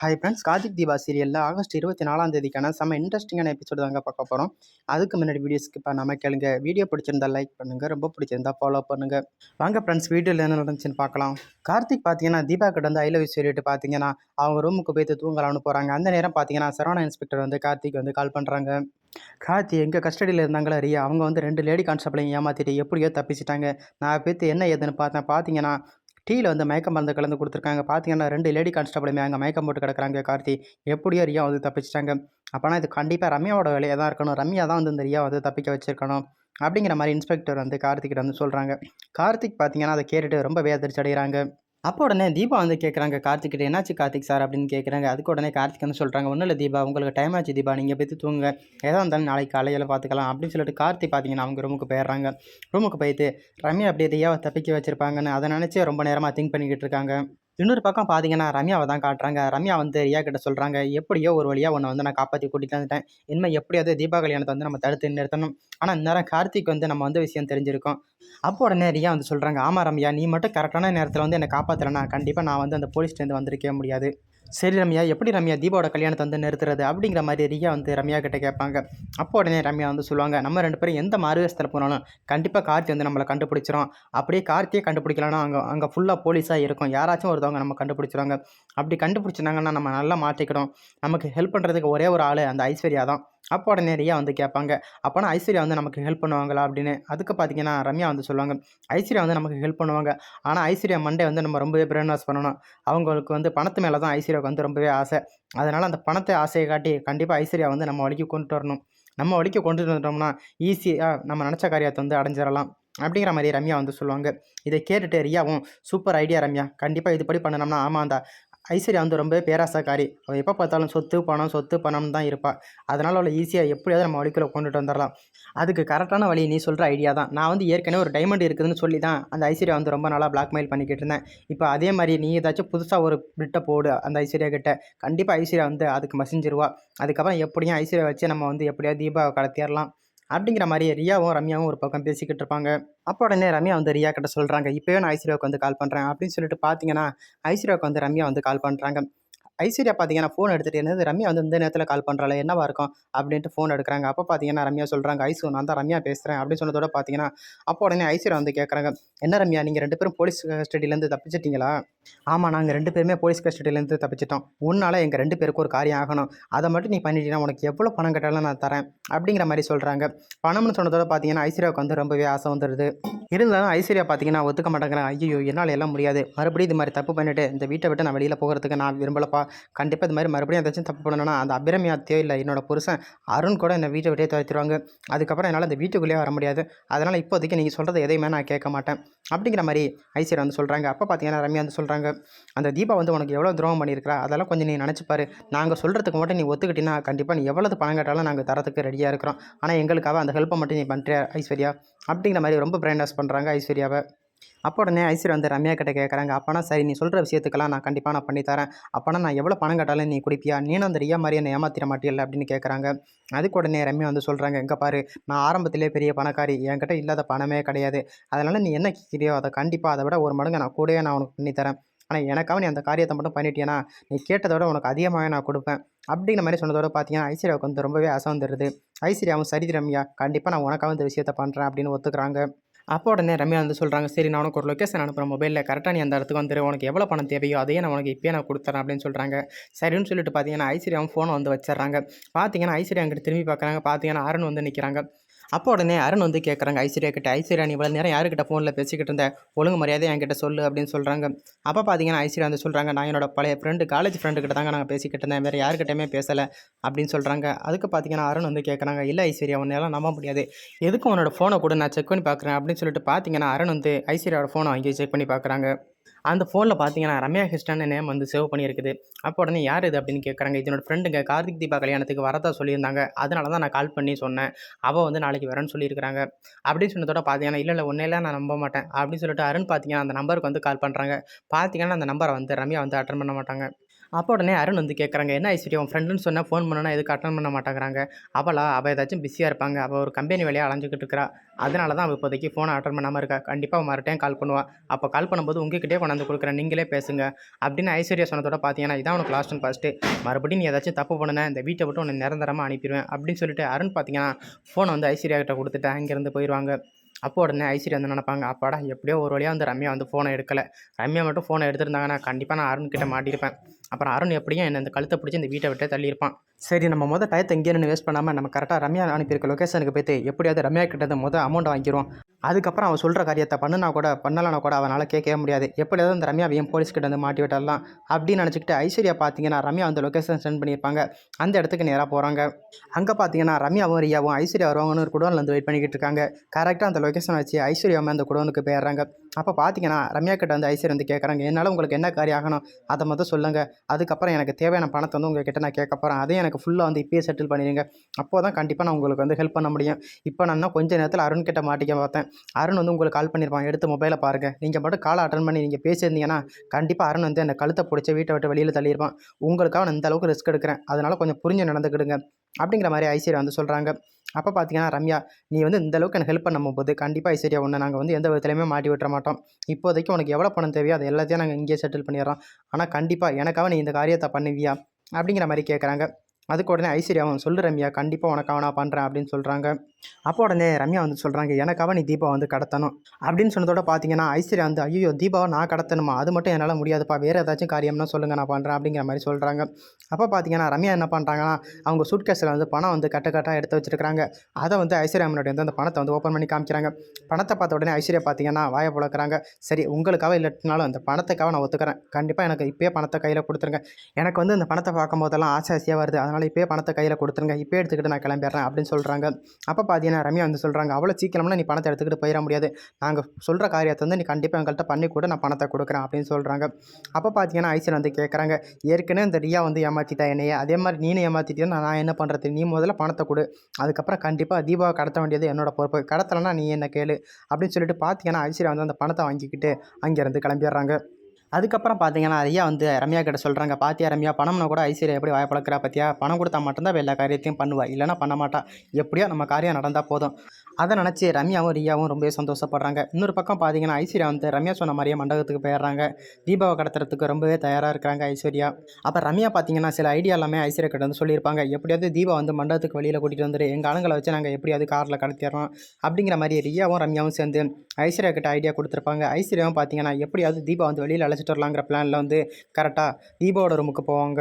Hi friends Karthik Deepa சீரியலில் August இருபத்தி நாலாம் தேதிக்கான செம்ம இன்ட்ரெஸ்டிங்கான எபிசோடு தாங்க பார்க்க போகிறோம் அதுக்கு முன்னாடி வீடியோஸ்க்கு இப்போ நம்ம கேளுங்க. வீடியோ பிடிச்சிருந்தா லைக் பண்ணுங்கள் ரொம்ப பிடிச்சிருந்தா ஃபாலோ பண்ணுங்கள் வாங்க ஃப்ரெண்ட்ஸ் வீடியோவில் என்ன நடந்துச்சுன்னு பார்க்கலாம். கார்த்திக் பார்த்தீங்கன்னா தீபா கிட்ட வந்து ஐ லவ் சொல்லிட்டு பார்த்தீங்கன்னா அவங்க ரூமுக்கு போய்த்து தூங்கலாம்னு போகிறாங்க அந்த நேரம் பார்த்தீங்கன்னா சரவணா இன்ஸ்பெக்டர் வந்து கார்த்திக் வந்து கால் பண்ணுறாங்க கார்த்தி எங்கள் கஸ்டடியில் இருந்தாங்களா ரியா? அவங்க வந்து ரெண்டு லேடி கான்ஸ்டபிளையும் ஏமாற்றிட்டு எப்படியோ தப்பிச்சிட்டாங்க. நான் பேத்து என்ன ஏதுன்னு பார்த்தேன் பார்த்தீங்கன்னா டீயில் வந்து மயக்க மருந்து கலந்து கொடுத்துருக்காங்க. பார்த்தீங்கன்னா ரெண்டு லேடி கான்ஸ்டபிளுமே அங்கே மயக்கம் போட்டு கிடக்குறாங்க கார்த்தி. எப்படியோ ரியா வந்து தப்பிச்சிட்டாங்க. அப்போனா இது கண்டிப்பாக ரம்யாவோட வேலையை தான் இருக்கணும். ரம்யா தான் வந்து இந்த ரியா வந்து தப்பிக்க வச்சுருக்கணும் அப்படிங்கிற மாதிரி இன்ஸ்பெக்டர் வந்து கார்த்திக்கிட்ட வந்து சொல்கிறாங்க கார்த்திக் பார்த்தீங்கன்னா அதை கேட்டுட்டு ரொம்ப வேதரிச்சு அடைகிறாங்க அப்போ உடனே தீபா வந்து கேட்குறாங்க கார்த்திக்கிட்ட என்னாச்சு கார்த்திக் சார்? அப்படின்னு கேட்குறாங்க. அதுக்கு உடனே கார்த்திக் வந்து சொல்கிறாங்க ஒன்றும் இல்லை தீபா உங்களுக்கு டைம் ஆச்சு தீபா நீங்கள் போய் தூங்க ஏதோ இருந்தாலும் நாளைக்கு காலையில் பார்த்துக்கலாம் அப்படின்னு சொல்லிட்டு கார்த்திக் பார்த்தீங்கன்னா அவங்க ரூமுக்கு போயிடுறாங்க. ரூமுக்கு போயிட்டு ரம்யா அப்படியே தீயாவை தப்பிக்க வச்சுருப்பாங்கன்னு அதை நினச்சி ரொம்ப நேரமாக திங்க் பண்ணிக்கிட்டு இருக்காங்க. இன்னொரு பக்கம் பார்த்தீங்கன்னா ரம்யாவை தான் காட்டுறாங்க. ரம்யா வந்து ரியா கிட்ட சொல்கிறாங்க எப்படியோ ஒரு வழியாக உன்னை வந்து நான் காப்பாற்றி கூட்டிகிட்டு வந்துட்டேன். இனிமேல் எப்படியாவது தீபா கல்யாணத்தை வந்து நம்ம தடுத்து நிறுத்தணும். ஆனால் இந்நேரம் கார்த்திக் வந்து நம்ம வந்து விஷயம் தெரிஞ்சிருக்கோம். அப்போ உடனே ரியா வந்து சொல்கிறாங்க ஆமாம் ரம்யா நீ மட்டும் கரெக்டான நேரத்தில் வந்து என்னை காப்பாற்றலைன்னா கண்டிப்பாக நான் வந்து அந்த போலீஸ்லேருந்து வந்திருக்கவே முடியாது. சரி ரம்யா எப்படி ரம்யா தீபாவோட கல்யாணத்தை வந்து நிறுத்துறது அப்படிங்கிற மாதிரி ரியா வந்து ரம்யா கிட்ட கேட்பாங்க. அப்போ உடனே ரம்யா வந்து சொல்லுவாங்க நம்ம ரெண்டு பேரும் எந்த மாறுவேஷத்தில் போனாலும் கண்டிப்பாக கார்த்தி வந்து நம்மளை கண்டுபிடிச்சிரும். அப்படியே கார்த்தியை கண்டுபிடிக்கலன்னா அங்கே அங்கே ஃபுல்லாக போலீஸாக இருக்கும். யாராச்சும் ஒருத்தவங்க நம்ம கண்டுபிடிச்சிருவாங்க. அப்படி கண்டுபிடிச்சிருந்தாங்கன்னா நம்ம நல்லா மாற்றிக்கிடும் நமக்கு ஹெல்ப் பண்ணுறதுக்கு ஒரே ஒரு ஆள் அந்த ஐஸ்வர்யா தான். அப்போ உடனே ரியா வந்து கேட்பாங்க. அப்போனா ஐஸ்வர்யா வந்து நமக்கு ஹெல்ப் பண்ணுவாங்களா? அப்படின்னு. அதுக்கு பார்த்தீங்கன்னா ரம்யா வந்து சொல்லுவாங்க. ஐஸ்வர்யா வந்து நமக்கு ஹெல்ப் பண்ணுவாங்க. ஆனால் ஐஸ்வர்யா மண்டே வந்து நம்ம ரொம்பவே பிரெயின் வாஷ் பண்ணணும். அவங்களுக்கு வந்து பணத்து மேலே தான் ஐஸ்வர்யாவுக்கு வந்து ரொம்பவே ஆசை. அதனால் அந்த பணத்தை ஆசையை காட்டி கண்டிப்பாக ஐஸ்வர்யா வந்து நம்ம வழிக்கு கொண்டு வரணும். நம்ம வழிக்க கொண்டுட்டு வந்துட்டோம்னா ஈஸியாக நம்ம நினச்ச காரியத்தை வந்து அடைஞ்சிடலாம். அப்படிங்கிற மாதிரி ரம்யா வந்து சொல்லுவாங்க. இதை கேட்டுட்டு ரியாவும் சூப்பர் ஐடியா ரம்யா. கண்டிப்பாக இதுபடி பண்ணணும்னா ஆமாம் அந்த ஐஸ்வர்யா வந்து ரொம்ப பேராசக்காரி. அவள் எப்போ பார்த்தாலும் சொத்து பணம் சொத்து பணம் தான் இருப்பாள் அதனால் அவளை ஈஸியாக எப்படியாவது நம்ம வழிக்குள்ளே கொண்டுட்டு வந்துடலாம். அதுக்கு கரெக்டான வழி நீ சொல்கிற ஐடியா தான். நான் வந்து ஏற்கனவே ஒரு டைமண்ட் இருக்குதுன்னு சொல்லி தான் அந்த ஐஸ்வர்யா வந்து ரொம்ப நாளாக பிளாக்மெயில் பண்ணிக்கிட்டு இருந்தேன். இப்போ அதே மாதிரி நீ ஏதாச்சும் புதுசாக ஒரு பிட்டை போடு அந்த ஐஸ்வர்யா கிட்ட. கண்டிப்பாக ஐஸ்வர்யா வந்து அதுக்கு மசிஞ்சிருவா. அதுக்கப்புறம் எப்படியும் ஐஸ்வர்யா வச்சு நம்ம வந்து எப்படியாவது தீபாவை கடத்திடலாம். அப்படிங்கிற மாதிரி ரியாவும் ரம்யாவும் ஒரு பக்கம் பேசிக்கிட்டு இருப்பாங்க. அப்போ உடனே ரம்யா வந்து ரியா கிட்ட சொல்கிறாங்க இப்போயே நான் ஐஸ்வர்யாவுக்கு வந்து கால் பண்ணுறேன் அப்படின்னு சொல்லிட்டு பார்த்தீங்கன்னா ஐஸ்வர்யாவுக்கு வந்து ரம்யா வந்து கால் பண்ணுறாங்க ஐஸ்வர்யா பார்த்தீங்கன்னா ஃபோன் எடுத்துகிட்டு இருந்தது ரம்யா வந்து இந்த நேரத்தில் கால் பண்ணுறாள் என்னவா இருக்கும்? அப்படின்ட்டு ஃபோன் எடுக்கிறாங்க. அப்போ பார்த்தீங்கன்னா ரம்யா சொல்கிறாங்க ஐசு நான் தான் ரம்யா பேசுகிறேன் அப்படின்னு சொன்னதோட பார்த்தீங்கன்னா அப்போ உடனே ஐஸ்வர்யா வந்து கேட்குறாங்க என்ன ரம்யா நீங்கள் ரெண்டு பேரும் போலீஸ் கஸ்டடியிலேருந்து தப்பிச்சிட்டிங்களா? ஆமாம் நாங்கள் ரெண்டு பேருமே போலீஸ் கஸ்டடியிலேருந்து தப்பிச்சிட்டோம். உன்னால் எங்கள் ரெண்டு பேருக்கும் ஒரு காரியம் ஆகணும். அதை மட்டும் நீ பண்ணிட்டீங்கன்னா உனக்கு எவ்வளோ பணம் கட்டாலும் நான் தரேன். அப்படிங்கிற மாதிரி சொல்கிறாங்க பணம்னு சொன்னதோட பார்த்தீங்கன்னா ஐஸ்வர்யாவுக்கு வந்து ரொம்பவே ஆசை வந்துடுது இருந்தாலும் ஐஸ்வர்யா பார்த்தீங்கன்னா ஒத்துக்க மாட்டேங்கிறேன் ஐயோ என்னால் எல்லாம் முடியாது. மறுபடியும் இது மாதிரி தப்பு பண்ணிவிட்டு இந்த வீட்டை விட்டு நான் வெளியில் போகிறதுக்கு நான் விரும்பலப்பா. கண்டிப்பாக இது மாதிரி மறுபடியும் ஏதாச்சும் தப்பு பண்ணணும்னா அந்த அபிரமியாத்தையோ இல்லை என்னோட புருஷன் அருண் கூட என்னை வீட்டை விட்டே துரத்திடுவாங்க. அதுக்கப்புறம் என்னால் இந்த வீட்டுக்குள்ளேயே வர முடியாது. அதனால் இப்போதைக்கு நீங்கள் சொல்கிறது எதையுமே நான் கேட்க மாட்டேன். அப்படிங்கிற மாதிரி ஐஸ்வர்யா வந்து சொல்கிறாங்க அப்போ பார்த்தீங்கன்னா ரம்யா வந்து சொல்கிறாங்க அந்த தீபா வந்து உனக்கு எவ்வளோ துரோகம் பண்ணியிருக்கிறா? அதெல்லாம் கொஞ்சம் நீ நினச்சிப்பாரு நாங்கள் சொல்கிறதுக்கு மட்டும் நீ ஒத்துக்கிட்டீங்கன்னா கண்டிப்பாக நீ எவ்வளோ பணம் கேட்டாலும் நாங்கள் தரத்துக்கு ரெடியாக இருக்கிறோம். ஆனால் எங்களுக்காக அந்த ஹெல்ப்பை மட்டும் நீ பண்ணுறியா ஐஸ்வர்யா? அப்படிங்கிற மாதிரி ரொம்ப பிரைன் வாஷ் பண்ணுறாங்க ஐஸ்வர்யாவை. அப்போ உடனே ஐஸ்வர்யா வந்து ரம்யா கிட்ட கேட்குறாங்க அப்போனா சரி நீ சொல்கிற விஷயத்துக்கெல்லாம் நான் கண்டிப்பாக நான் பண்ணித்தரேன் அப்போனா நான் எவ்வளோ பணம் கட்டாலும் நீ குடிப்பியா? நீனும் அந்த ரியா மாதிரி என்னை ஏமாத்திர மாட்டியல்ல அப்படின்னு கேட்குறாங்க அதுக்கு உடனே ரம்யா வந்து சொல்கிறாங்க எங்கே பாரு நான் ஆரம்பத்திலே பெரிய பணக்காரி என்கிட்ட இல்லாத பணமே கிடையாது. அதனால் நீ என்ன கேட்குறியோ அதை கண்டிப்பாக அதை விட ஒரு மடங்கு நான் கூடயே நான் உனக்கு பண்ணித்தரேன் ஆனால் எனக்காக நீ அந்த காரியத்தை மட்டும் பண்ணிட்டேனா நீ கேட்டதோட உனக்கு அதிகமாக நான் கொடுப்பேன். அப்படிங்கிற மாதிரி சொன்னதோட பார்த்தீங்கன்னா ஐஸ்வர்யாவுக்கு வந்து ரொம்பவே ஆசை வந்துடுது. ஐஸ்வர்யாவும் சரி ரம்யா கண்டிப்பாக நான் உனக்காக இந்த விஷயத்தை பண்ணுறேன் அப்படின்னு ஒத்துக்கிறாங்க. அப்போ உடனே ரம்யா வந்து சொல்கிறாங்க சரி நான் உனக்கு ஒரு லொக்கேஷன் அனுப்புகிறேன் மொபைலில் கரெக்டாக நீ அந்த இடத்துக்கு வந்துடு உனக்கு எவ்வளோ பணம் தேவையோ அதையே நான் உனக்கு இப்போயே நான் கொடுத்துறேன் அப்படின்னு சொல்கிறாங்க சரின்னு சொல்லிட்டு பார்த்தீங்கன்னா ஐஸ்வர்யாவும் ஃபோனை வந்து வச்சிடறாங்க. பார்த்தீங்கன்னா ஐஸ்வர்யா அங்கிட்ட திரும்பி பார்க்குறாங்க பார்த்தீங்கன்னா அருண் வந்து நிற்கிறாங்க அப்போ உடனே அருண் வந்து கேட்குறாங்க ஐஸ்வர்யா கிட்ட ஐஸ்வர்யா நீ இவ்வளோ நேரம் யாருக்கிட்ட ஃபோனில் பேசிக்கிட்டு இருந்த? ஒழுங்கு மரியாதை என்கிட்ட சொல்லு அப்படின்னு சொல்கிறாங்க அப்போ பார்த்தீங்கன்னா ஐஸ்வர்யா வந்து சொல்கிறாங்க நான் என்னோட பழைய ஃப்ரெண்டு காலேஜ் ஃப்ரெண்டு கிட்ட தாங்க நாங்கள் பேசிக்கிட்டு இருந்தேன். வேறு யாருக்கிட்டையுமே பேசலை அப்படின்னு சொல்கிறாங்க அதுக்கு பார்த்தீங்கன்னா அருண் வந்து கேட்குறாங்க இல்லை ஐஸ்வர்யா உன்னால நம்ப முடியாது. எதுக்கு உன்னோட ஃபோனை கூட நான் செக் பண்ணி பார்க்குறேன் அப்படின்னு சொல்லிட்டு பார்த்தீங்கன்னா அருண் வந்து ஐஸ்வர்யாவோட ஃபோனை வாங்கி செக் பண்ணி பார்க்குறாங்க அந்த ஃபோனில் பார்த்தீங்கன்னா ரம்யா கிருஷ்ணன் நேம் வந்து சேவ் பண்ணியிருக்குது. அப்போ உடனே யார் இது அப்படின்னு கேட்குறாங்க இதனோட ஃப்ரெண்டுங்க கார்த்திக் தீபா கல்யாணத்துக்கு வரதா சொல்லியிருந்தாங்க. அதனால தான் நான் கால் பண்ணி சொன்னேன். அவள் வந்து நாளைக்கு வரேன்னு சொல்லியிருக்கிறாங்க. அப்படின்னு சொன்னதோட பார்த்தீங்கன்னா இல்லை இல்லை உன்னையெல்லாம் நான் நம்ப மாட்டேன். அப்படின்னு சொல்லிட்டு அருண் பார்த்தீங்கன்னா அந்த நம்பருக்கு வந்து கால் பண்ணுறாங்க பார்த்தீங்கன்னா அந்த நம்பரை வந்து ரம்யா வந்து அட்டன் பண்ண மாட்டாங்க. அப்போ உடனே அருண் வந்து கேட்குறாங்க என்ன ஐஸ்வர்யா உன் ஃப்ரெண்டுன்னு சொன்னால் ஃபோன் பண்ணனா எதுக்கு அட்டன் பண்ண மாட்டேங்கிறாங்க. அவளா? அவள் ஏதாச்சும் பிஸியாக இருப்பாங்க. அவள் ஒரு கம்பெனி வேலையாக அலைஞ்சிக்கிட்டு இருக்கிறா அதனால தான் அவள் இப்போதைக்கு ஃபோனை அட்டன் பண்ணாமல் இருக்கா. கண்டிப்பாக மறுடையும் கால் பண்ணுவான் அப்போ கால் பண்ணும்போது உங்ககிட்டே கொண்டாந்து கொடுக்குறேன். நீங்களே பேசுங்க. அப்படின்னு ஐஸ்வர்யா சொன்னதோட பார்த்தீங்கன்னா இதான் உனக்கு லாஸ்ட் அண்ட் ஃபஸ்ட்டு மறுபடியும் நீ ஏதாச்சும் தப்பு பண்ணுன இந்த வீட்டை விட்டு உன்னை நிரந்தரமாக அனுப்பிடுவேன் அப்படின்னு சொல்லிட்டு அருண் பார்த்தீங்கன்னா ஃபோனை வந்து ஐஸ்வர்யா கிட்ட கொடுத்துட்டு அங்கேருந்து போயிடுவாங்க அப்போ உடனே ஐஸ்வர்யா வந்து நினைப்பாங்க அப்பாடா எப்படியோ ஒரு வழியாக வந்து ரம்யா வந்து ஃபோனை எடுக்கலை. ரம்யா மட்டும் ஃபோனை எடுத்திருந்தாங்கன்னா கண்டிப்பாக நான் அருண் கிட்ட மாட்டியிருப்பேன். அப்புறம் அருண் எப்படியும் என்ன இந்த கழுத்தை பிடிச்சி இந்த வீட்டை விட்டு தள்ளியிருப்பான். சரி நம்ம மொதல் டயத்தை இங்கே வேஸ்ட் பண்ணாமல் நம்ம கரெக்டாக ரம்யா அனுப்பியிருக்க லொக்கேஷனுக்கு போய்த்து எப்படியாவது ரம்யா கிட்ட மொதல் அமௌண்ட் வாங்கிடுவோம் அதுக்கப்புறம் அவன் சொல்கிற காரியத்தை பண்ணுனா கூட பண்ணலனா கூட அவனால் கேட்கவே முடியாது. எப்படியாவது அந்த ரம்யாவையும் போலீஸ் கிட்ட வந்து மாட்டி விட்டுடலாம் அப்படின்னு நினச்சிக்கிட்டு ஐஸ்வர்யா பார்த்தீங்கன்னா ரம்யா அந்த லொக்கேஷன் சென்ட் பண்ணியிருப்பாங்க. அந்த இடத்துக்கு நேராக போகிறாங்க அங்கே பார்த்தீங்கன்னா ரம்யாவும் ரியாவும் ஐஸ்வர்யா வருவாங்கன்னு ஒரு குடோனில் வந்து வெயிட் பண்ணிக்கிட்டு இருக்காங்க. கரெக்டாக அந்த லொக்கேஷன் வச்சு ஐஸ்வர்யாவும் அந்த குடோனுக்கு போயிடுறாங்க. அப்போ பார்த்தீங்கன்னா ரம்யா கிட்ட வந்து ஐசியர் வந்து கேட்குறாங்க என்னால் உங்களுக்கு என்ன காரியம் ஆகணும்? அதை மட்டும் சொல்லுங்கள் அதுக்கப்புறம் எனக்கு தேவையான பணத்தை வந்து உங்ககிட்ட நான் கேட்க போகிறேன் அதையும் எனக்கு ஃபுல்லாக வந்து இப்பயே செட்டில் பண்ணிடுங்க. அப்போ தான் கண்டிப்பாக நான் உங்களுக்கு வந்து ஹெல்ப் பண்ண முடியும். இப்போ நான் கொஞ்சம் கொஞ்ச நேரத்தில் அருண் கிட்ட மாட்டிக்க பார்த்தேன். அருண் வந்து உங்களுக்கு கால் பண்ணியிருப்பான் எடுத்து மொபைலை பாருங்கள் நீங்கள் மட்டும் காலை அட்டன் பண்ணி நீங்கள் பேசியிருந்தீங்கன்னா கண்டிப்பாக அருண் வந்து அந்த கழுத்தை பிடிச்சி வீட்டை விட்டு வெளியில் தள்ளியிருப்பான். உங்களுக்காக நான் இந்த அளவுக்கு ரிஸ்க் எடுக்கிறேன். அதனால் கொஞ்சம் புரிஞ்சு நடந்துக்கிடுங்க. அப்படிங்கிற மாதிரி ஐஸ்வர்யா வந்து சொல்கிறாங்க அப்போ பார்த்தீங்கன்னா ரம்யா நீ வந்து இந்த அளவுக்கு எனக்கு ஹெல்ப் பண்ணும் போது கண்டிப்பாக ஐஸ்வர்யா ஒன்று நாங்கள் வந்து எந்த விதத்துலையுமே மாட்டி விட்டுற மாட்டோம். இப்போதைக்கு உனக்கு எவ்வளோ பணம் தேவையோ அது எல்லாத்தையும் நாங்கள் இங்கேயே செட்டில் பண்ணிடுறோம். ஆனால் கண்டிப்பாக எனக்காக நீ இந்த காரியத்தை பண்ணுவியா? அப்படிங்கிற மாதிரி கேட்குறாங்க அதுக்கு உடனே ஐஸ்வர்யாவும் சொல்லு ரம்யா கண்டிப்பாக உனக்காக நான் பண்ணுறேன் அப்படின்னு சொல்கிறாங்க அப்போ உடனே ரம்யா வந்து சொல்கிறாங்க எனக்காக நீ தீபா வந்து கடத்தணும். அப்படின்னு சொன்னதோட பார்த்தீங்கன்னா ஐஸ்வர்யா வந்து ஐயோ தீபாவை நான் கடத்தணுமா? அது மட்டும் என்னால் முடியாதுப்பா. வேறு ஏதாச்சும் காரியம்னா சொல்லுங்கள் நான் பண்ணுறேன் அப்படிங்கிற மாதிரி சொல்கிறாங்க அப்போ பார்த்தீங்கன்னா ரம்யா என்ன பண்ணுறாங்கன்னா அவங்க சூட்கேஸில் வந்து பணம் வந்து கட்ட கட்டாக எடுத்து வச்சிருக்காங்க அதை வந்து ஐஸ்வர்யா முன்னாடி வந்து அந்த பணத்தை வந்து ஓப்பன் பண்ணி காமிக்கிறாங்க. பணத்தை பார்த்த உடனே ஐஸ்வர்யா பார்த்தீங்கன்னா வாயை புழக்கிறாங்க. சரி உங்களுக்காக இல்லட்டினாலும் அந்த பணத்துக்காக நான் ஒத்துக்கிறேன். கண்டிப்பாக எனக்கு இப்போயே பணத்தை கையில் கொடுத்துருங்க. எனக்கு வந்து இந்த பணத்தை பார்க்கும் போதெல்லாம் ஆசை ஆசையாக வருது. அதனால் இப்போயே பணத்தை கையில் கொடுத்துருங்க. இப்போயே எடுத்துக்கிட்டு நான் கிளம்பிடுறேன். அப்படின்னு சொல்கிறாங்க அப்போ பார்த்தீங்கன்னா ரம்யா வந்து சொல்கிறாங்க அவ்வளோ சீக்கிரம்லாம் நீ பணத்தை எடுத்துக்கிட்டு போயிட முடியாது. நாங்கள் சொல்கிற காரியத்தை வந்து நீ கண்டிப்பாக எங்கள்கிட்ட பண்ணி கூட நான் பணத்தை கொடுக்குறேன் அப்படின்னு சொல்கிறாங்க அப்போ பார்த்தீங்கன்னா ஐஸ்வர்யா வந்து கேட்குறாங்க ஏற்கனவே இந்த ரியா வந்து ஏமாற்றிட்டா என்னையே? அதே மாதிரி நீனும் ஏமாற்றிட்டேன்னு நான் என்ன பண்ணுறது நீ முதல்ல பணத்தை கொடு. அதுக்கப்புறம் கண்டிப்பாக தீபாவை கடத்த வேண்டியது என்னோட பொறுப்பு. கடத்தலைன்னா நீ என்ன கேளு? அப்படின்னு சொல்லிட்டு பார்த்தீங்கன்னா ஐஸ்வர்யா வந்து அந்த பணத்தை வாங்கிக்கிட்டு அங்கேருந்து கிளம்பிடுறாங்க. அதுக்கப்புறம் பார்த்தீங்கன்னா ஐயா வந்து ரம்யா கிட்ட சொல்கிறாங்க பாத்தியா ரம்யா பணம்னா கூட ஐஸ்வர்யா எப்படி வாய பழக்கிறா பார்த்தியா பணம் கொடுத்தா மட்டும்தான் எல்லா காரியத்தையும் பண்ணுவா. இல்லைன்னா பண்ண மாட்டா. எப்படியோ நம்ம காரியம் நடந்தால் போதும். அதை நினச்சி ரம்யாவும் ரியாவும் ரொம்பவே சந்தோஷப்படுறாங்க. இன்னொரு பக்கம் பார்த்தீங்கன்னா ஐஸ்வர்யா வந்து ரம்யா சொன்ன மாதிரியே மண்டபத்துக்கு போயிடுறாங்க. தீபாவை கடத்துறதுக்கு ரொம்பவே தயாராக இருக்காங்க ஐஸ்வர்யா. அப்போ ரம்யா பார்த்தீங்கன்னா சில ஐடியா எல்லாமே ஐஸ்வர்யா கிட்ட வந்து சொல்லியிருப்பாங்க. எப்படியாவது தீபா வந்து மண்டபத்துக்கு வெளியில் கூட்டிகிட்டு வந்துரு. எங்கள் ஆளுங்களை வச்சு நாங்கள் எப்படியாவது காரில் கடத்திடுறோம். அப்படிங்கிற மாதிரி ரியாவும் ரம்யாவும் சேர்ந்து ஐஸ்வர்யா கிட்ட ஐடியா கொடுத்துருப்பாங்க. ஐஸ்வர்யாவும் பார்த்தீங்கன்னா எப்படியாவது தீபா வந்து வெளியில் அழைச்சிட்டு வரலாங்கிற பிளானில் வந்து கரெக்டாக தீபாவோட ரூமுக்கு போவாங்க.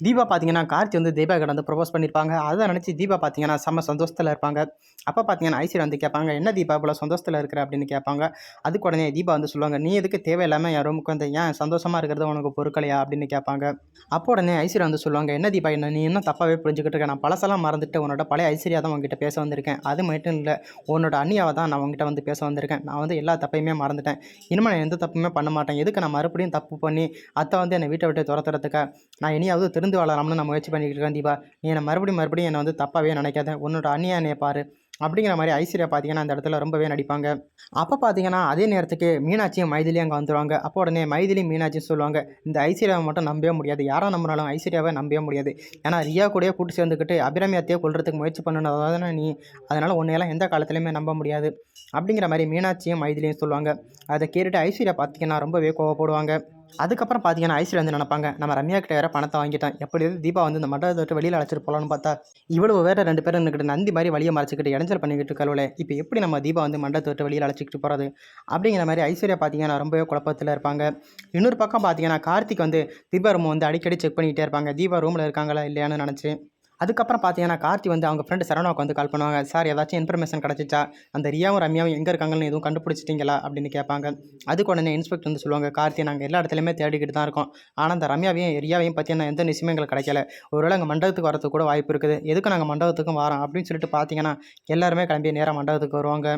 தீபா பார்த்தீங்கன்னா கார்த்தி வந்து தீபா கிட்ட வந்து ப்ரொபோஸ் பண்ணியிருப்பாங்க அதை நினச்சி தீபா பார்த்தீங்கன்னா செம்ம சந்தோஷத்தில் இருப்பாங்க. அப்போ பார்த்தீங்கன்னா ஐஸ்வர்யா வந்து கேட்பாங்க என்ன தீபா இவ்வளோ சந்தோஷத்தில் இருக்கிற? அப்படின்னு கேட்பாங்க. அதுக்கு உடனே தீபா வந்து சொல்லுவாங்க நீ எதுக்கு தேவையில்லாமல் என் ரூமுக்கு வந்து ஏன் சந்தோஷமாக இருக்கிறது உனக்கு பொருட்களையா அப்படின்னு கேட்பாங்க. அப்போ உடனே ஐஸ்வர்யா வந்து சொல்லுவாங்க என்ன தீபா என்ன நீ இன்னும் தப்பாகவே புரிஞ்சுக்கிட்டு இருக்க? நான் பழசெல்லாம் மறந்துட்டு உன்னோட பழைய ஐஸ்வர்யா தான் உங்ககிட்ட பேச வந்திருக்கேன். அது மட்டும் இல்லை உன்னோட அண்ணியாவை தான் நான் உங்ககிட்ட வந்து பேச வந்திருக்கேன். நான் வந்து எல்லா தப்பையுமே மறந்துட்டேன். இனிமேல் நான் எந்த தப்புமே பண்ண மாட்டேன். எதுக்கு நான் மறுபடியும் தப்பு பண்ணி அத்தை வந்து என்னை வீட்டை விட்டு துரத்துறதுக்கு? நான் இனியாவது திருந்து வாழலாம்னு நான் முயற்சி பண்ணிக்கிட்டு இருக்கேன் தீபா. நீ என்னை மறுபடியும் மறுபடியும் என்னை வந்து தப்பாகவே நினைக்காத. உன்னோட அண்ணியா பாரு. அப்படிங்கிற மாதிரி ஐஸ்வர்யா பார்த்தீங்கன்னா அந்த இடத்துல ரொம்பவே நடிப்பாங்க. அப்போ பார்த்தீங்கன்னா அதே நேரத்துக்கு மீனாட்சியும் மைதிலியும் அங்கே வந்துடுவாங்க அப்போ உடனே மைதிலியும் மீனாட்சியும் சொல்லுவாங்க இந்த ஐஸ்வர்யாவை மட்டும் நம்பவே முடியாது. யாரை நம்பினாலும் ஐஸ்வர்யாவை நம்பவே முடியாது. ஏன்னா ரியா கூடயே கூட்டு சேர்ந்துக்கிட்டு அபிராமியத்தையே கொள்றதுக்கு முயற்சி பண்ணணும் நீ? அதனால் உன்னையெல்லாம் எந்த காலத்துலையுமே நம்ப முடியாது. அப்படிங்கிற மாதிரி மீனாட்சியும் மைதிலியும் சொல்லுவாங்க. அதை கேட்டுட்டு ஐஸ்வர்யா பார்த்தீங்கன்னா ரொம்பவே கோவப்படுவாங்க. அதுக்கப்புறம் பார்த்தீங்கன்னா ஐஸ்வர்யா வந்து நினைப்பாங்க? நம்ம ரம்யா கிட்ட வேற பணத்தை வாங்கிட்டோம் எப்படியாவது தீபா வந்து இந்த மண்டபத்தை விட்டு வெளியில் அழைச்சிட்டு போகலான்னு பார்த்தா இவ்வளவு வேற ரெண்டு பேரும் இருந்துக்கிட்டு நந்தி மாதிரி வழியை மறைச்சிக்கிட்டு இடைஞ்சல் பண்ணிக்கிட்டு இருக்கல இப்போ எப்படி நம்ம தீபா வந்து மண்டபத்தை விட்டு வெளியில் அழைச்சிக்கிட்டு போகிறது அப்படிங்கிற மாதிரி ஐஸ்வர்யா பார்த்தீங்கன்னா ரொம்பவே குழப்பத்தில் இருப்பாங்க. இன்னொரு பக்கம் பார்த்தீங்கன்னா கார்த்திக் வந்து தீபா ரூம் வந்து அடிக்கடி செக் பண்ணிக்கிட்டே இருப்பாங்க. தீபா ரூமில் இருக்காங்களா இல்லையான்னு நினச்சி. அதுக்கப்புறம் பார்த்தீங்கன்னா கார்த்தி வந்து அவங்க ஃப்ரெண்டு சரவணாவுக்கு வந்து கால் பண்ணுவாங்க. சார் ஏதாச்சும் இன்ஃபர்மேஷன் கிடச்சிச்சா? அந்த ரியாவும் ரம்யாவும் எங்கே இருக்காங்கன்னு எதுவும் கண்டுபிடிச்சிட்டிங்களா? அப்படின்னு கேட்பாங்க. அதுக்கு உடனே இன்ஸ்பெக்டர் வந்து சொல்லுவாங்க கார்த்தி நாங்கள் எல்லா இடத்துலையுமே தேடிக்கிட்டு தான் இருக்கோம். ஆனால் அந்த ரம்யாவையும் ரியாவையும் பற்றின எந்த நிச்சயமும் எங்களுக்கு கிடைக்கல. ஒருவேளை அங்கே மண்டபத்துக்கு வரதுக்கு கூட வாய்ப்பு இருக்குது. எதுக்கு நாங்கள் மண்டபத்துக்கும் வரோம்? அப்படின்னு சொல்லிட்டு பார்த்தீங்கன்னா எல்லாருமே கிளம்பி நேராக மண்டபத்துக்கு வருவாங்க.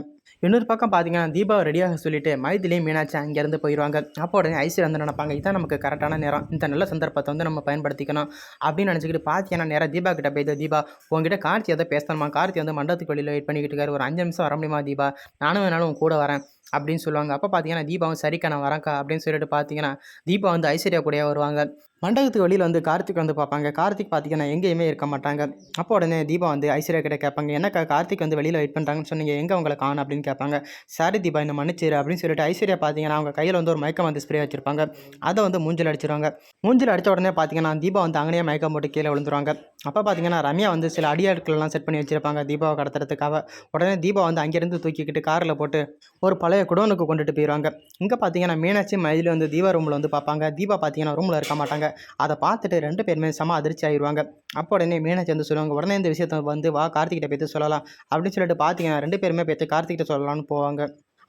இன்னொரு பக்கம் பார்த்தீங்கன்னா தீபாவை ரெடியாக சொல்லிட்டு மைதிலையும் மீனாட்சி அங்கேருந்து போயிடுவாங்க அப்போ உடனே ஐஸ்வர்யா வந்து நினைப்பாங்க? இதான் நமக்கு கரெக்டான நேரம். இந்த நல்ல சந்தர்ப்பத்தை வந்து நம்ம பயன்படுத்திக்கணும். அப்படின்னு நினச்சிக்கிட்டு பார்த்தீங்கன்னா நேராக தீபா கிட்ட போய்து தீபா உங்ககிட்ட கார்த்தி எதை பேசணுமா? கார்த்தி வந்து மண்டபத்துக்கு வெளியில் வெயிட் பண்ணிக்கிட்டு இருக்காரு. ஒரு அஞ்சு நிமிஷம் வர முடியுமா தீபா? நானும் வேணாலும் கூட வரேன். அப்படின்னு சொல்லுவாங்க. அப்போ பார்த்தீங்கன்னா தீபாவும் சரிக்கா நான் வரேன்க்கா அப்படின்னு சொல்லிட்டு பார்த்தீங்கன்னா தீபா வந்து ஐஸ்வர்யா கூடயே வருவாங்க. மண்டபத்துக்கு வெளியில் வந்து கார்த்திக் வந்து பார்ப்பாங்க கார்த்திக் பார்த்தீங்கன்னா எங்கேயுமே இருக்க மாட்டாங்க. அப்போ உடனே தீபா வந்து ஐஸ்வர்யா கிட்ட கேட்பாங்க என்னக்கா கார்த்திக் வந்து வெளியில் வெயிட் பண்ணுறாங்கன்னு சொன்னீங்க. எங்கே உங்களை காணும்? அப்படின்னு கேட்பாங்க. சாரி தீபா என்ன மன்னிச்சிரு அப்படின்னு சொல்லிட்டு ஐஸ்வர்யா பார்த்தீங்கன்னா அவங்க கையில் வந்து ஒரு மயக்கம் வந்து ஸ்ப்ரே வச்சிருப்பாங்க. அதை வந்து மூஞ்சில் அடிச்சிருவாங்க. மூஞ்சில் அடித்த உடனே பார்த்தீங்கன்னா தீபா வந்து அங்கேயே மயக்கம் போட்டு கீழே விழுந்துருவாங்க. அப்போ பார்த்தீங்கன்னா ரம்யா வந்து சில அடியாட்களெல்லாம் செட் பண்ணி வச்சிருப்பாங்க தீபாவை கடத்துறதுக்காக. உடனே தீபா வந்து அங்கேருந்து தூக்கிக்கிட்டு காரில் போட்டு ஒரு பழைய குடோனுக்கு கொண்டுட்டு போயிடுவாங்க. இங்கே பார்த்தீங்கன்னா மீனாட்சி மயில வந்து தீபா ரூமில் வந்து பார்ப்பாங்க தீபா பார்த்தீங்கன்னா ரூமில் இருக்க மாட்டாங்க. அதை பார்த்துட்டு ரெண்டு பேருமே செம அதிர்ச்சி ஆயிடுவாங்க. அப்போ உடனே மீனாட்சி வந்து சொல்லுவாங்க உடனே இந்த விஷயத்த வந்து வா கார்த்திகிட்ட பேத்து சொல்லலாம். அப்படின்னு சொல்லிட்டு பார்த்தீங்கன்னா ரெண்டு பேருமே பேத்து கார்த்திகிட்ட சொல்லலாம்னு போவாங்க.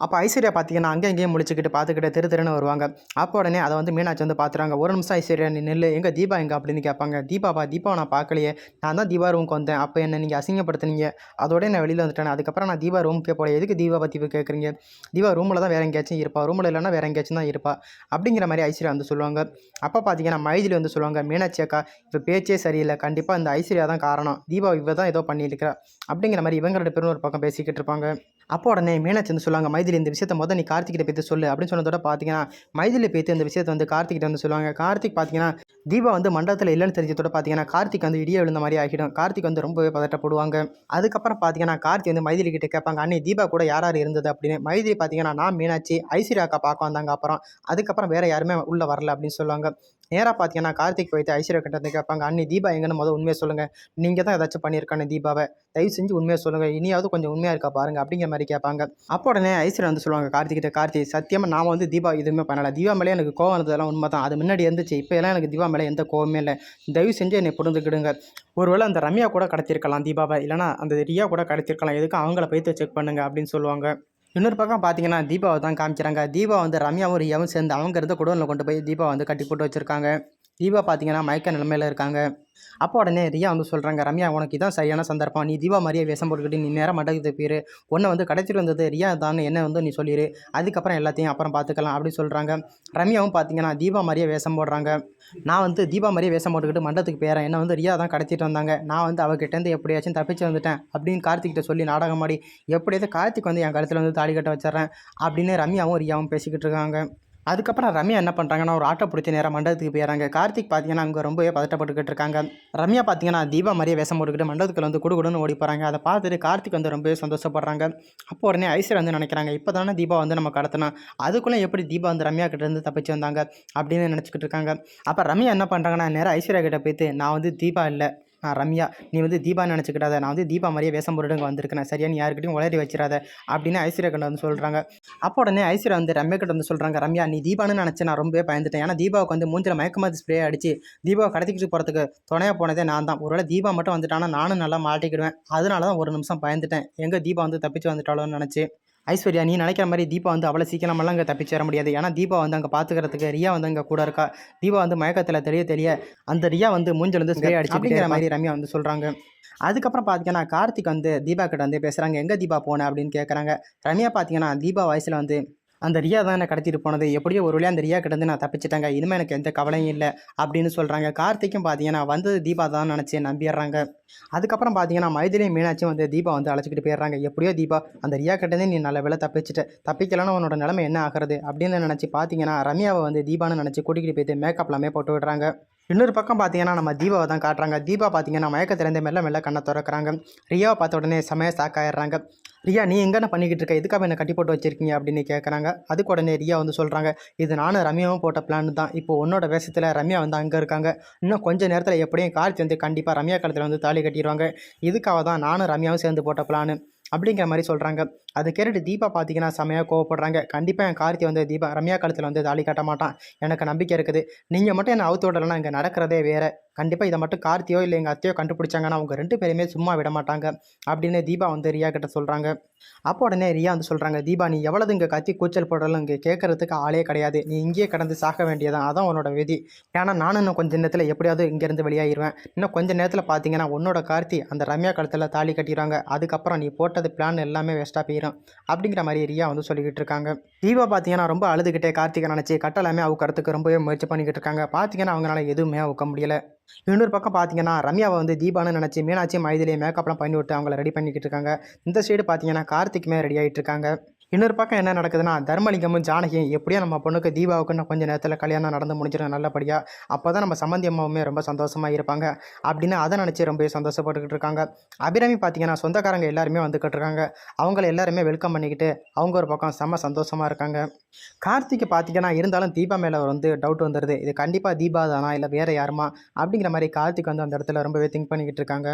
அப்போ ஐஸ்வர்யா பார்த்தீங்கன்னா அங்கே இங்கேயும் முடிச்சுக்கிட்டு பார்த்துக்கிட்டு திரு திருன்னு வருவாங்க. அப்போ உடனே அதை வந்து மீனாட்சி வந்து பார்த்துறாங்க ஒரு நிமிஷம் ஐஸ்வர்யா நீ நெல் எங்கே தீபா எங்கே அப்படின்னு கேட்பாங்க. தீபாவா தீபாவை நான் பார்க்கலையே நான் தான் தீபா ரூமுக்கு வந்தேன். அப்போ என்ன நீங்கள் அசிங்கப்படுத்துனீங்க. அதோட நான் வெளியில் வந்துட்டேன். அதுக்கப்புறம் நான் தீபா ரூமுக்கே போல எதுக்கு தீபா பற்றி கேட்குறீங்க தீபா ரூமில் தான் வேறு எங்கேயாச்சும் இருப்பா. ரூமில் இல்லைன்னா வேறு எங்கேயாச்சும் தான் இருப்பா. அப்படிங்கிற மாதிரி ஐஸ்வர்யா வந்து சொல்லுவாங்க. அப்போ பார்த்தீங்கன்னா மைதிலி வந்து சொல்லுவாங்க மீனாட்சி அக்கா இப்போ பேச்சே சரியில்லை. கண்டிப்பாக இந்த ஐஸ்வர்யா தான் காரணம். தீபா இவ தான் ஏதோ பண்ணியிருக்கிறா. அப்படிங்கிற மாதிரி இவங்க ரெண்டு பேரும் ஒரு பக்கம் பேசிக்கிட்டு இருப்பாங்க. அப்போ உடனே மீனாட்சி வந்து சொல்லுவாங்க மைதிலி இந்த விஷயத்தை மொதல் நீ கார்த்திகிட்ட பேத்து சொல்லு. அப்படின்னு சொன்னதோட பார்த்தீங்கன்னா மைதிலி பேத்து இந்த விஷயத்தை வந்து கார்த்திகிட்ட வந்து சொல்லுவாங்க. கார்த்திக் பார்த்தீங்கன்னா தீபா வந்து மண்டபத்தில் இல்லைன்னு தெரிஞ்சதோட பார்த்தீங்கன்னா கார்த்திக் வந்து இடியே விழுந்த மாதிரி ஆகிடும். கார்த்திக் வந்து ரொம்பவே பதட்டப்படுவாங்க. அதுக்கப்புறம் பார்த்தீங்கன்னா கார்த்தி வந்து மைதிலி கிட்ட கேட்பாங்க அண்ணே தீபா கூட யார் யார் இருந்தது? அப்படின்னு. மைதிலி பார்த்தீங்கன்னா நான் மீனாட்சி ஐஸ்வர்யா அக்கா பார்க்க வந்தாங்க அப்புறம். அதுக்கப்புறம் வேறு யாருமே உள்ளே வரல அப்படின்னு சொல்லுவாங்க. நேராக பார்த்தீங்கன்னா கார்த்திக் போயிட்டு ஐஸ்வர்யா கிட்ட வந்து கேட்பாங்க அண்ணி தீபா எங்கன்னு முதல் உண்மையை சொல்லுங்கள் நீங்கள் தான் ஏதாச்சும் பண்ணியிருக்கானு தீபாவை. தயவு செஞ்சு உண்மையை சொல்லுங்கள் இனியாவது கொஞ்சம் உண்மையாக இருக்கா பாருங்க அப்படிங்கிற மாதிரி கேட்பாங்க. அப்போ உடனே ஐஸ்வர்யா வந்து சொல்லுவாங்க கார்த்திகிட்ட கார்த்தி சத்தியமாக நான் வந்து தீபா எதுவுமே பண்ணலை. தீபா மேலே எனக்கு கோவம் இருந்ததெல்லாம் உண்மை தான் அது முன்னாடி இருந்துச்சு. இப்போ எல்லாம் எனக்கு தீபா மேலே எந்த கோவமே இல்லை. தயவு செஞ்சு என்னை புரிஞ்சுக்கிடுங்க. ஒருவேளை அந்த ரம்யா கூட கடத்திருக்கலாம் தீபாவை. இல்லைனா அந்த ரியா கூட கடத்திருக்கலாம் எதுக்கு அவங்கள போய்த்து செக் பண்ணுங்க அப்படின்னு சொல்லுவாங்க. இன்னொரு பக்கம் பார்த்தீங்கன்னா தீபாவை தான் காமிக்கிறாங்க. தீபா வந்து ரம்யாவும் ரியாவும் சேர்ந்து அவங்க இருந்த குடோனில் கொண்டு போய் தீபா வந்து கட்டி போட்டு வச்சுருக்காங்க. தீபா பார்த்தீங்கன்னா மயக்க நிலைமையில் இருக்காங்க. அப்போ உடனே ரியா வந்து சொல்கிறாங்க ரம்யா உனக்கு இதான் சரியான சந்தர்ப்பம். நீ தீபா மாதிரியே வேஷம் போட்டுக்கிட்டு நீ நேரம் மண்டபத்துக்கு போயிரு உன்னை வந்து கடைச்சிட்டு வந்தது ரியா தான் என்ன வந்து நீ சொல்லிடு அதுக்கப்புறம் எல்லாத்தையும் அப்புறம் பார்த்துக்கலாம் அப்படின்னு சொல்கிறாங்க ரம்யாவும் பார்த்தீங்கன்னா தீபா மாதிரியே வேஷம் போடுறாங்க. நான் வந்து தீபா மாதிரியே வேஷம் போட்டுக்கிட்டு மண்டபத்துக்கு போயிறேன். என்ன வந்து ரியா தான் கடத்திட்டு வந்தாங்க. நான் வந்து அவகிட்டேருந்து எப்படியாச்சும் தப்பிச்சு வந்துட்டேன் அப்படின்னு கார்த்திக்கிட்ட சொல்லி நாடகம் ஆடி எப்படியாவது கார்த்திக் வந்து என் கழுத்தில் வந்து தாலி கட்ட வச்சிட்றேன் அப்படின்னு ரம்யாவும் ரியாவும் பேசிக்கிட்டு இருக்காங்க. அதுக்கப்புறம் ரம்யா என்ன பண்ணுறாங்கன்னா ஒரு ஆட்டோ பிடிச்சி நேராக மண்டபத்துக்கு போயிடறாங்க கார்த்திக் பார்த்தீங்கன்னா அங்கே ரொம்பவே பதட்டப்பட்டுக்கிட்டு இருக்காங்க. ரம்யா பார்த்தீங்கன்னா தீபா மாதிரியே வேஷம் போட்டுக்கிட்டு மண்டபத்துக்கு வந்து குடுகுடுன்னு ஓடி போகிறாங்க அதை பார்த்துட்டு கார்த்திக் வந்து ரொம்பவே சந்தோஷப்படுறாங்க. அப்போ உடனே ஐஸ்வர் வந்து நினைக்கிறாங்க இப்போ தானே தீபா வந்து நம்ம கடத்தினா? அதுக்குள்ளே எப்படி தீபா வந்து ரம்யா கிட்ட இருந்து தப்பிச்சு வந்தாங்க அப்படின்னு நினச்சிக்கிட்டு இருக்காங்க. அப்போ ரம்யா என்ன பண்ணுறாங்கன்னா நேராக ஐஸ்வர்யா கிட்ட போயிட்டு நான் வந்து தீபா இல்லை. நான் ரம்யா நீ வந்து தீபா நினச்சிக்கிட்டாத நான் வந்து தீபா மாதிரியே வேஷம் போட்டுங்க வந்திருக்கேன். சரியா? நீ யாருக்கிட்டையும் உளறி வச்சிடாத அப்படின்னு ஐஸ்வர்யா கிட்ட வந்து சொல்கிறாங்க அப்போ உடனே ஐஸ்வர்யா வந்து ரம்யா கிட்ட வந்து சொல்கிறாங்க ரம்யா நீ தீபான்னு நினச்சி நான் ரொம்பவே பயந்துட்டேன். ஏன்னா தீபாவுக்கு வந்து மூஞ்சில் மயக்கமாதி ஸ்ப்ரே அடிச்சு தீபாவை கடத்திக்கிட்டு போகிறதுக்கு துணையாக போனதே நான் தான். ஒருவேளை தீபா மட்டும் வந்துட்டானா நானும் நல்லா மாட்டிக்கிடுவேன். அதனால தான் ஒரு நிமிஷம் பயந்துட்டேன். எங்கே தீபா வந்து தப்பிச்சு வந்துட்டாலோன்னு நினச்சி. ஐஸ்வர்யா நீ நினைக்கிற மாதிரி தீபா வந்து அவ்வளோ சீக்கிரமெல்லாம் அங்கே தப்பிச்சேர முடியாது. ஏன்னா தீபா வந்து அங்கே பார்த்துக்கிறதுக்கு ரியா வந்து அங்கே கூட இருக்கா. தீபா வந்து மயக்கத்தில் தெரிய தெரிய அந்த ரியா வந்து மூஞ்சில் வந்து ஸ்ப்ரே அடிச்சு அப்படிங்கிற மாதிரி ரம்யா வந்து சொல்கிறாங்க அதுக்கப்புறம் பார்த்தீங்கன்னா கார்த்திக் வந்து தீபா கிட்ட வந்து பேசுகிறாங்க எங்கே தீபா போன? அப்படின்னு கேட்குறாங்க ரம்யா பார்த்தீங்கன்னா தீபா வயசில் வந்து அந்த ரியா தான் என்னை கடத்திட்டு போனது. எப்படியோ ஒரு வழியாக அந்த ரியா கிட்டேருந்து நான் தப்பிச்சிட்டேங்க. இனிமேல் எனக்கு எந்த கவலையும் இல்லை அப்படின்னு சொல்கிறாங்க கார்த்திக்கும் பார்த்தீங்கன்னா வந்தது தீபா தான் நினச்சி நம்பிடுறாங்க. அதுக்கப்புறம் பார்த்தீங்கன்னா மைதிலையும் மீனாட்சியும் வந்து தீபா வந்து அழைச்சிக்கிட்டு போயிடுறாங்க. எப்படியோ தீபா அந்த ரியா கிட்டேருந்து நீ நல்ல வேலை தப்பிச்சிட்ட. தப்பிக்கலன்னு உன்னோட நிலைமை என்ன ஆகிறது? அப்படின்னு நினச்சி பார்த்தீங்கன்னா ரம்யாவை வந்து தீபான்னு நினச்சி கூட்டிகிட்டு போயிட்டு மேக்கப்லாமே போட்டு விடுறாங்க. இன்னொரு பக்கம் பார்த்தீங்கன்னா நம்ம தீபாவை தான் காட்டுறாங்க. தீபா பார்த்தீங்கன்னா மயக்கத்திலேருந்து மெல்ல மெல்ல கண்ணை திறக்கிறாங்க. ரியாவை பார்த்த உடனே செமைய சாக்காயிடுறாங்க ரியா நீ எங்கே பண்ணிக்கிட்டு இருக்க? இதுக்காக என்ன கட்டி போட்டு வச்சிருக்கீங்க? அப்படின்னு கேட்குறாங்க அதுக்கு உடனே ரியா வந்து சொல்கிறாங்க இது நானும் ரம்யாவும் போட்ட பிளான் தான். இப்போ உன்னோட வேஷத்தில் ரம்யா வந்து அங்கே இருக்காங்க. இன்னும் கொஞ்ச நேரத்தில் எப்படியும் கார்த்தி வந்து கண்டிப்பாக ரம்யா காலத்தில் வந்து தாலி கட்டிடுவாங்க. இதுக்காக தான் நானும் ரம்யாவும் சேர்ந்து போட்ட பிளான் அப்படிங்கிற மாதிரி சொல்கிறாங்க அதை கேட்டுட்டு தீபா பார்த்தீங்கன்னா செமையாக கோவப்படுறாங்க. கண்டிப்பாக என் கார்த்தி வந்து தீபா ரம்யா காலத்தில் வந்து தாலி கட்ட மாட்டான். எனக்கு நம்பிக்கை இருக்குது. நீங்கள் மட்டும் என்னை அவுத்து விடலைன்னா இங்கே நடக்கிறதே வேறு. கண்டிப்பாக இதை மட்டும் கார்த்தியோ இல்லை எங்கள் அத்தையோ கண்டுபிடிச்சாங்கன்னா அவங்க ரெண்டு பேருமே சும்மா விட மாட்டாங்க அப்படின்னு தீபா வந்து ரியா கிட்ட சொல்கிறாங்க அப்போ உடனே ரியா வந்து சொல்கிறாங்க தீபா நீ எவ்வளவு இங்கே கத்தி கூச்சல் போடுறலும் இங்கே கேட்கறதுக்கு ஆளே கிடையாது. நீ இங்கேயே கடந்து சாக வேண்டியதான் அதான் உன்னோட விதி. ஏன்னா நானும் இன்னும் கொஞ்சம் நேரத்தில் எப்படியாவது இங்கேருந்து வெளியாகிடுவேன் இன்னும் கொஞ்சம் நேரத்தில் பார்த்தீங்கன்னா உன்னோட கார்த்தி அந்த ரம்யா கழுத்தில் தாலி கட்டிடுவாங்க அதுக்கப்புறம் நீ போட்டது பிளான் எல்லாமே வேஸ்ட்டாக போயிடும் அப்படிங்கிற மாதிரி ரியா வந்து சொல்லிக்கிட்டு இருக்காங்க. தீபா பார்த்தீங்கன்னா ரொம்ப அழுதுகிட்டே கார்த்திகை நினச்சி கட்டலாமே அவுக்கறதுக்கு ரொம்பவே முயற்சி பண்ணிக்கிட்டு இருக்காங்க. பார்த்தீங்கன்னா அவங்களால எதுவுமே அவுக்க முடியல. இன்னொரு பக்கம் பார்த்தீங்கன்னா ரம்யாவை வந்து தீபான்னு நினச்சி மீனாட்சி மைதிலே மேக்கப்லாம் பண்ணி விட்டு அவங்கள ரெடி பண்ணிக்கிட்டு இருக்காங்க. இந்த சைடு பார்த்தீங்கன்னா கார்த்திக்குமே ரெடி ஆகிட்டு இருக்காங்க. இன்னொரு பக்கம் என்ன நடக்குதுன்னா தர்மலிங்கமும் ஜானகியும் எப்படியோ நம்ம பொண்ணுக்கு தீபாவுக்குன்னு கொஞ்சம் நேரத்தில் கல்யாணம் நடந்து முடிஞ்சிடும் நல்லபடியாக அப்போ தான் நம்ம சம்மந்தி அம்மாவுமே ரொம்ப சந்தோஷமாக இருப்பாங்க. அப்படின்னு அதை நினச்சி ரொம்ப சந்தோஷப்பட்டுக்கிட்டு இருக்காங்க. அபிராமி பார்த்தீங்கன்னா சொந்தக்காரங்க எல்லாருமே வந்துக்கிட்டு இருக்காங்க. அவங்கள எல்லாருமே வெல்கம் பண்ணிக்கிட்டு அவங்க ஒரு பக்கம் செம்ம சந்தோஷமாக இருக்காங்க. கார்த்திக்கு பார்த்தீங்கன்னா இருந்தாலும் தீபா மேலே வந்து டவுட் வந்துடுது இது கண்டிப்பாக தீபா தானா இல்லை வேறு யாருமா? அப்படிங்கிற மாதிரி கார்த்திக் வந்து அந்த இடத்துல ரொம்பவே திங்க் பண்ணிக்கிட்டு இருக்காங்க.